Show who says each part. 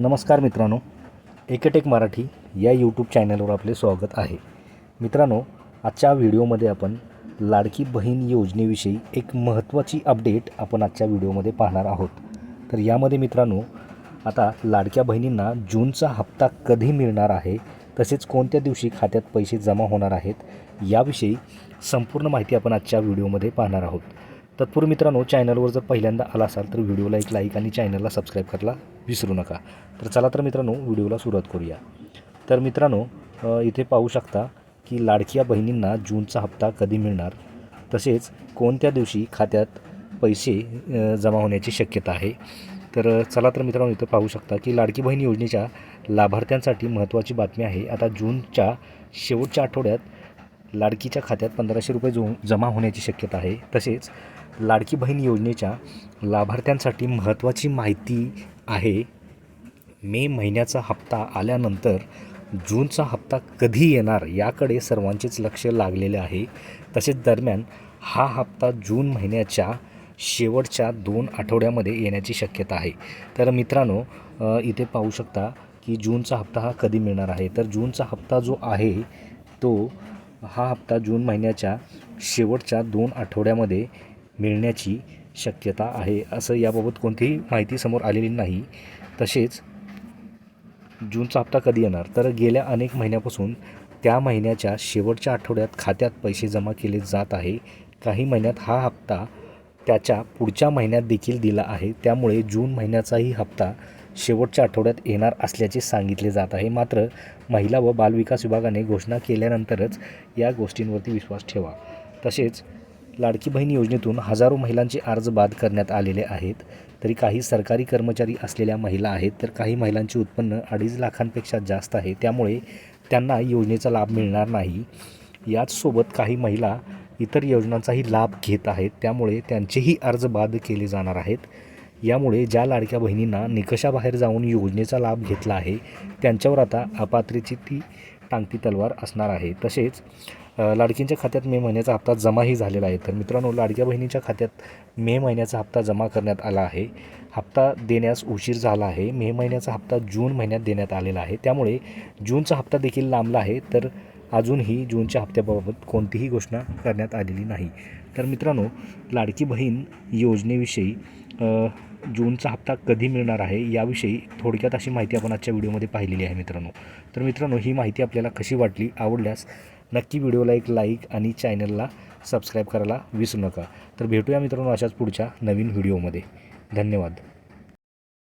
Speaker 1: नमस्कार मित्रांनो एकेटेक मराठी या यूट्यूब चॅनलवर आपले स्वागत आहे. मित्रांनो आजच्या व्हिडिओमध्ये आपण लाडकी बहीण योजनेविषयी एक महत्त्वाची अपडेट आपण आजच्या व्हिडिओमध्ये पाहणार आहोत. तर यामध्ये मित्रांनो आता लाडक्या बहिणींना जूनचा हप्ता कधी मिळणार आहे तसेच कोणत्या दिवशी खात्यात पैसे जमा होणार आहेत याविषयी संपूर्ण माहिती आपण आजच्या व्हिडिओमध्ये पाहणार आहोत. तत्पूर्वी मित्रांनो चॅनलवर जर पहिल्यांदा आला असाल तर व्हिडिओला एक लाईक आणि चॅनलला सबस्क्राईब करायला विसरू नका. तर चला तर मित्रांनो व्हिडिओला सुरुवात करूया. तर मित्रांनो इथे पाहू शकता की लाडक्या बहिणींना जूनचा हप्ता कधी मिळणार? तसेच कोणत्या दिवशी खात्यात पैसे जमा होण्याची शक्यता आहे? तर चला तर मित्रांनो इथं पाहू शकता की लाडकी बहीण योजनेच्या लाभार्थ्यांसाठी महत्त्वाची बातमी आहे. आता जूनच्या शेवटच्या आठवड्यात लाडकीच्या खात्यात पंधराशे रुपये जो जमा होण्याची शक्यता आहे. तसेच लाडकी बहीण योजनेच्या लाभार्थ्यांसाठी महत्त्वाची माहिती आहे. मे महिन्याचा हप्ता आल्यानंतर जूनचा हप्ता कधी येणार याकडे सर्वांचेच लक्ष लागलेले आहे. तसेच दरम्यान हा हप्ता जून महिन्याच्या शेवटच्या दोन आठवड्यामध्ये येण्याची शक्यता आहे. तर मित्रांनो इथे पाहू शकता की जूनचा हप्ता हा कधी मिळणार आहे? तर जूनचा हप्ता जो आहे तो हा हप्ता जून महिन्याच्या शेवटच्या दोन आठवड्यामध्ये मिळण्याची शक्यता आहे असं याबाबत कोणतीही माहिती समोर आलेली नाही. तसेच जूनचा हप्ता कधी येणार? तर गेल्या अनेक महिन्यापासून त्या महिन्याच्या शेवटच्या आठवड्यात खात्यात पैसे जमा केले जात आहे. काही महिन्यात हा हप्ता त्याच्या पुढच्या महिन्यात देखील दिला आहे. त्यामुळे जून महिन्याचाही हप्ता शेवटच्या आठवड्यात येणार असल्याचे सांगितले जात आहे. मात्र महिला व बालविकास विभागाने घोषणा केल्यानंतरच या गोष्टींवरती विश्वास ठेवा. तसेच लाडकी बहीण योजनेतून हजारो महिलांचे अर्ज बाद करण्यात आलेले आहेत. तरी काही सरकारी कर्मचारी असलेल्या महिला आहेत तर काही महिलांचे उत्पन्न अडीच लाखांपेक्षा जास्त आहे. त्यामुळे त्यांना योजनेचा लाभ मिळणार नाही. याचसोबत काही महिला इतर योजनांचाही लाभ घेत आहेत. त्यामुळे त्यांचेही अर्ज बाद केले जाणार आहेत. यामुळे ज्या लाडक्या बहिणींना निकषाबाहेर जाऊन योजनेचा लाभ घेतला आहे त्यांच्यावर आता अपात्रेची ती टांगती तलवार असणार आहे. तसेच लाडकींच्या खात्यात मे महिन्याचा हप्ता जमाही झालेला आहे. तर मित्रांनो लाडक्या बहिणीच्या खात्यात मे महिन्याचा हप्ता जमा करण्यात आला आहे. हप्ता देण्यास उशीर झाला आहे. मे महिन्याचा हप्ता जून महिन्यात देण्यात आलेला आहे. त्यामुळे जूनचा हप्ता देखील लांबला आहे. तर अजूनही जूनच्या हप्त्याबाबत कोणतीही घोषणा करण्यात आलेली नाही. तर मित्रांनो लाडकी बहीण योजनेविषयी जूनचा हप्ता कधी मिळणार आहे याविषयी थोडक्यात अशी माहिती आपण आजच्या व्हिडिओमध्ये पाहिलेली आहे मित्रांनो. तर मित्रांनो ही माहिती आपल्याला कशी वाटली आवडल्यास नक्की व्हिडिओला एक लाईक आणि चॅनलला सबस्क्राईब करायला विसरू नका. तर भेटूया मित्रांनो अशाच पुढच्या नवीन व्हिडिओमध्ये. धन्यवाद.